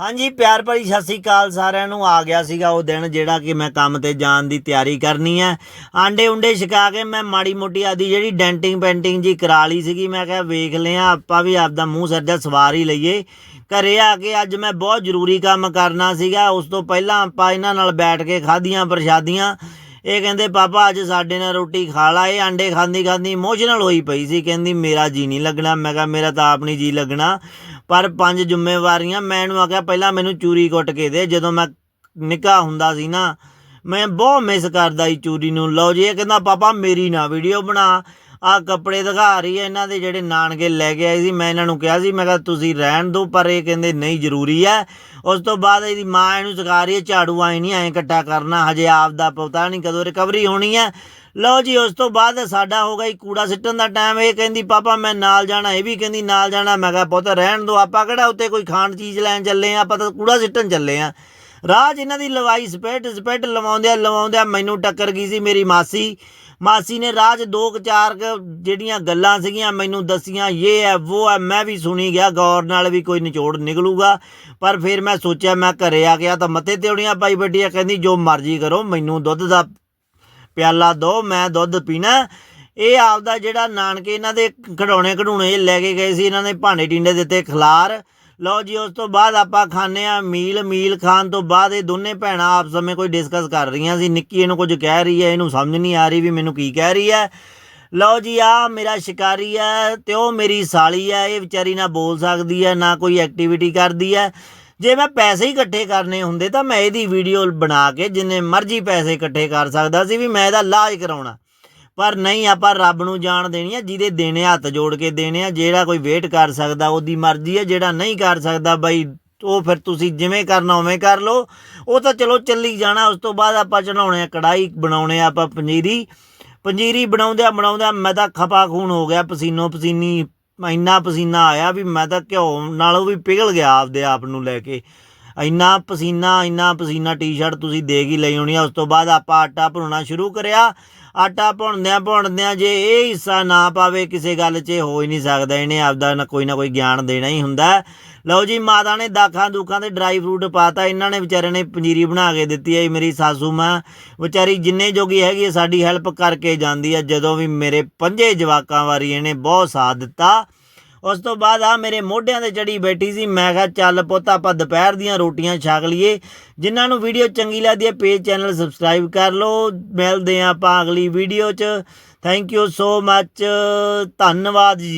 ਹਾਂਜੀ, ਪਿਆਰ ਭਰੀ ਸਤਿ ਸ੍ਰੀ ਅਕਾਲ ਸਾਰਿਆਂ ਨੂੰ। ਆ ਗਿਆ ਸੀਗਾ ਉਹ ਦਿਨ ਜਿਹੜਾ ਕਿ ਮੈਂ ਕੰਮ ਤੇ ਜਾਣ ਦੀ ਤਿਆਰੀ ਕਰਨੀ ਹੈ। ਆਂਡੇ ਉਂਡੇ ਛਕਾ ਕੇ ਮੈਂ ਮਾੜੀ ਮੋਟੀ ਆਦੀ ਜਿਹੜੀ ਡੈਂਟਿੰਗ ਪੈਂਟਿੰਗ ਜੀ ਕਰਾ ਲਈ ਸੀਗੀ। ਮੈਂ ਕਿਹਾ ਵੇਖ ਲਿਆ, ਆਪਾਂ ਵੀ ਆਪਦਾ ਮੂੰਹ ਸੱਜਾ ਸਵਾਰ ਹੀ ਲਈਏ। ਘਰੇ ਆ ਕੇ ਅੱਜ ਮੈਂ ਬਹੁਤ ਜ਼ਰੂਰੀ ਕੰਮ ਕਰਨਾ ਸੀਗਾ। ਉਸ ਤੋਂ ਪਹਿਲਾਂ ਆਪਾਂ ਇਹਨਾਂ ਨਾਲ ਬੈਠ ਕੇ ਖਾਧੀਆਂ, ਪ੍ਰਸ਼ਾਦੀਆਂ। ਇਹ ਕਹਿੰਦੇ, ਪਾਪਾ, ਅੱਜ ਸਾਡੇ ਨਾਲ ਰੋਟੀ ਖਾ ਲਾ। ਇਹ ਆਂਡੇ ਖਾਂਦੀ ਖਾਂਦੀ ਇਮੋਸ਼ਨਲ ਹੋਈ ਪਈ ਸੀ। ਕਹਿੰਦੀ, ਮੇਰਾ ਜੀ ਨਹੀਂ ਲੱਗਣਾ। ਮੈਂ ਕਿਹਾ, ਮੇਰਾ ਤਾਂ ਆਪ ਨਹੀਂ ਜੀ ਲੱਗਣਾ। ਪਰ ਪੰਜ ਜ਼ਿੰਮੇਵਾਰੀਆਂ, ਮੈਂ ਇਹਨੂੰ ਆਖਿਆ, ਪਹਿਲਾਂ ਮੈਨੂੰ ਚੂਰੀ ਕੁੱਟ ਕੇ ਦੇ, ਜਦੋਂ ਮੈਂ ਨਿੱਕਾ ਹੁੰਦਾ ਸੀ ਨਾ, ਮੈਂ ਬਹੁਤ ਮਿਸ ਕਰਦਾ ਸੀ ਚੂਰੀ ਨੂੰ। ਲਓ ਜੀ, ਇਹ ਕਹਿੰਦਾ, ਪਾਪਾ, ਮੇਰੀ ਨਾ ਵੀਡੀਓ ਬਣਾ। ਆ ਕੱਪੜੇ ਦਿਖਾ ਰਹੀ ਹੈ ਇਹਨਾਂ ਦੇ ਜਿਹੜੇ ਨਾਨਕੇ ਲੈ ਕੇ ਆਏ ਸੀ, ਮੈਂ ਇਹਨਾਂ ਨੂੰ ਕਿਹਾ ਸੀ, ਮੈਂ ਕਿਹਾ ਤੁਸੀਂ ਰਹਿਣ ਦਿਓ, ਪਰ ਇਹ ਕਹਿੰਦੇ ਨਹੀਂ ਜ਼ਰੂਰੀ ਹੈ। ਉਸ ਤੋਂ ਬਾਅਦ ਇਹਦੀ ਮਾਂ ਇਹਨੂੰ ਸਿਖਾ ਰਹੀ ਹੈ, ਝਾੜੂ ਆਏ ਨਹੀਂ ਐਂ ਇਕੱਠਾ ਕਰਨਾ, ਹਜੇ ਆਪ ਦਾ ਪਤਾ ਨਹੀਂ ਕਦੋਂ ਰਿਕਵਰੀ ਹੋਣੀ ਹੈ। ਲਓ ਜੀ, ਉਸ ਤੋਂ ਬਾਅਦ ਸਾਡਾ ਹੋ ਗਿਆ ਕੂੜਾ ਸਿੱਟਣ ਦਾ ਟਾਈਮ ਇਹ ਕਹਿੰਦੀ, ਪਾਪਾ, ਮੈਂ ਨਾਲ ਜਾਣਾ, ਇਹ ਵੀ ਕਹਿੰਦੀ, ਨਾਲ ਜਾਣਾ। ਮੈਂ ਕਿਹਾ, ਪੁੱਤ, ਰਹਿਣ ਦਿਓ, ਆਪਾਂ ਕਿਹੜਾ ਉੱਤੇ ਕੋਈ ਖਾਣ ਚੀਜ਼ ਲੈਣ ਚੱਲੇ ਆ? ਆਪਾਂ ਤਾਂ ਕੂੜਾ ਸਿੱਟਣ ਚੱਲੇ ਆ। ਰਾਜ ਇਹਨਾਂ ਦੀ ਲਵਾਈ ਸਪੈਟ ਸਪੈਟ ਲਵਾਉਂਦਿਆਂ ਲਵਾਉਂਦਿਆਂ ਮੈਨੂੰ ਟੱਕਰ ਗਈ ਸੀ ਮੇਰੀ ਮਾਸੀ। ਮਾਸੀ ਨੇ ਰਾਜ ਦੋ ਕੁ ਚਾਰ ਜਿਹੜੀਆਂ ਗੱਲਾਂ ਸੀਗੀਆਂ ਮੈਨੂੰ ਦੱਸੀਆਂ ਇਹ ਹੈ ਉਹ ਹੈ, ਮੈਂ ਵੀ ਸੁਣੀ ਗਿਆ, ਗੌਰ ਨਾਲ ਵੀ ਕੋਈ ਨਿਚੋੜ ਨਿਕਲੂਗਾ। ਪਰ ਫਿਰ ਮੈਂ ਸੋਚਿਆ, ਮੈਂ ਘਰੇ ਆ ਗਿਆ ਤਾਂ ਮੱਥੇ ਤਿਉੜੀਆਂ ਪਾਈ ਬੈਠੀ ਆ, ਕਹਿੰਦੀ, ਜੋ ਮਰਜ਼ੀ ਕਰੋ, ਮੈਨੂੰ ਦੁੱਧ ਦਾ ਪਿਆਲਾ ਦੋ, ਮੈਂ ਦੁੱਧ ਪੀਣਾ ਇਹ ਆਪਦਾ ਜਿਹੜਾ ਨਾਨਕੇ ਇਹਨਾਂ ਦੇ ਖਡੌਣੇ ਖਡੂਣੇ ਲੈ ਕੇ ਗਏ ਸੀ, ਇਹਨਾਂ ਨੇ ਭਾਂਡੇ ਟਿੰਡੇ ਦਿੱਤੇ, ਖਲਾਰ। ਲਓ ਜੀ, ਉਸ ਤੋਂ ਬਾਅਦ ਆਪਾਂ ਖਾਣੇ ਆ ਮੀਲ। ਮੀਲ ਖਾਣ ਤੋਂ ਬਾਅਦ ਇਹ ਦੋਨੇ ਭੈਣਾਂ ਆਪਸ ਵਿੱਚ ਕੋਈ ਡਿਸਕਸ ਕਰ ਰਹੀਆਂ ਸੀ। ਨਿੱਕੀ ਇਹਨੂੰ ਕੁਝ ਕਹਿ ਰਹੀ ਹੈ, ਇਹਨੂੰ ਸਮਝ ਨਹੀਂ ਆ ਰਹੀ ਵੀ ਮੈਨੂੰ ਕੀ ਕਹਿ ਰਹੀ ਹੈ। ਲਓ ਜੀ ਆ ਮੇਰਾ ਸ਼ਿਕਾਰੀ ਹੈ ਤੇ ਉਹ ਮੇਰੀ ਸਾਲੀ ਹੈ, ਇਹ ਵਿਚਾਰੀ ਨਾ ਬੋਲ ਸਕਦੀ ਹੈ, ਨਾ ਕੋਈ ਐਕਟੀਵਿਟੀ ਕਰਦੀ ਹੈ। ਜੇ ਮੈਂ ਪੈਸੇ ਹੀ ਇਕੱਠੇ ਕਰਨੇ ਹੁੰਦੇ ਤਾਂ ਮੈਂ ਇਹਦੀ ਵੀਡੀਓ ਬਣਾ ਕੇ ਜਿੰਨੇ ਮਰਜ਼ੀ ਪੈਸੇ ਇਕੱਠੇ ਕਰ ਸਕਦਾ ਸੀ ਵੀ ਮੈਂ ਇਹਦਾ ਇਲਾਜ ਕਰਾਉਣਾ। ਪਰ ਨਹੀਂ, ਆਪਾਂ ਰੱਬ ਨੂੰ ਜਾਣ ਦੇਣੀ ਆ, ਜਿਹਦੇ ਦੇਣੇ ਹੱਥ ਜੋੜ ਕੇ ਦੇਣੇ ਆ, ਜਿਹੜਾ ਕੋਈ ਵੇਟ ਕਰ ਸਕਦਾ, ਉਹਦੀ ਮਰਜ਼ੀ ਹੈ ਜਿਹੜਾ ਨਹੀਂ ਕਰ ਸਕਦਾ, ਬਾਈ ਉਹ ਫਿਰ ਤੁਸੀਂ ਜਿਵੇਂ ਕਰਨਾ ਉਵੇਂ ਕਰ ਲਓ। ਉਹ ਤਾਂ ਚਲੋ ਚੱਲੀ ਜਾਣਾ, ਉਸ ਤੋਂ ਬਾਅਦ ਆਪਾਂ ਚੜਾਉਣੇ ਆ ਕੜਾਈ ਬਣਾਉਣੇ ਆ ਆਪਾਂ ਪੰਜੀਰੀ। ਪੰਜੀਰੀ ਬਣਾਉਂਦਿਆਂ ਬਣਾਉਂਦਿਆਂ ਮੈਂ ਤਾਂ ਖਪਾ ਖੂਨ ਹੋ ਗਿਆ, ਪਸੀਨੋ ਪਸੀਨੀ, ਇੰਨਾ ਪਸੀਨਾ ਆਇਆ ਵੀ ਮੈਂ ਤਾਂ ਘਿਓ ਨਾਲੋਂ ਵੀ ਪਿਘਲ ਗਿਆ ਆਪਦੇ ਆਪ ਨੂੰ ਲੈ ਕੇ। ਇੰਨਾ ਪਸੀਨਾ ਇੰਨਾ ਪਸੀਨਾ ਟੀ-ਸ਼ਰਟ ਤੁਸੀਂ ਦੇਖ ਹੀ ਲਈ ਹੋਣੀ ਆ, ਉਸ ਤੋਂ ਬਾਅਦ ਆਪਾਂ ਆਟਾ ਭੁੰਨਣਾ ਸ਼ੁਰੂ ਕਰਿਆ। ਆਟਾ ਭੁੰਨਦਿਆਂ ਭੁੰਨਦਿਆਂ ਜੇ ਇਹ ਹਿੱਸਾ ਨਾ ਪਾਵੇ, ਕਿਸੇ ਗੱਲ 'ਚ ਹੋ ਹੀ ਨਹੀਂ ਸਕਦਾ, ਇਹਨੇ ਆਪਦਾ ਨਾ ਕੋਈ ਨਾ ਕੋਈ ਗਿਆਨ ਦੇਣਾ ਹੀ ਹੁੰਦਾ। ਲਓ ਜੀ, ਮਾਤਾ ਨੇ ਦਾਖਾਂ ਦੂਖਾਂ ਤੇ ਡਰਾਈ ਫਰੂਟ ਪਾਤਾ, ਇਹਨਾਂ ਨੇ ਵਿਚਾਰੇ ਨੇ ਪੰਜੀਰੀ ਬਣਾ ਕੇ ਦਿੱਤੀ ਹੈ ਮੇਰੀ ਸਾਸੂ ਮਾਂ। ਵਿਚਾਰੀ ਜਿੰਨੇ ਜੋਗੀ ਹੈਗੀ ਹੈ, ਸਾਡੀ ਹੈਲਪ ਕਰਕੇ ਜਾਂਦੀ ਹੈ, ਜਦੋਂ ਵੀ ਮੇਰੇ ਪੰਜੇ ਜਵਾਕਾਂ ਵਾਰੀ ਇਹਨੇ ਬਹੁਤ ਸਾਥ ਦਿੱਤਾ। ਉਸ ਤੋਂ ਬਾਅਦ ਆ ਮੇਰੇ ਮੋਢਿਆਂ ਤੇ ਚੜੀ ਬੈਠੀ ਸੀ। ਮੈਂ ਕਿਹਾ, ਚੱਲ ਪੁੱਤ, ਆਪਾਂ ਦੁਪਹਿਰ ਦੀਆਂ ਰੋਟੀਆਂ ਛਕ ਲਈਏ। ਜਿਨ੍ਹਾਂ ਨੂੰ ਵੀਡੀਓ ਚੰਗੀ ਲੱਗਦੀ ਹੈ ਪੇਜ ਚੈਨਲ ਸਬਸਕ੍ਰਾਈਬ ਕਰ ਲਓ। ਮਿਲਦੇ ਹਾਂ ਆਪਾਂ ਅਗਲੀ ਵੀਡੀਓ 'ਚ। ਥੈਂਕ ਯੂ ਸੋ ਮੱਚ ਧੰਨਵਾਦ ਜੀ।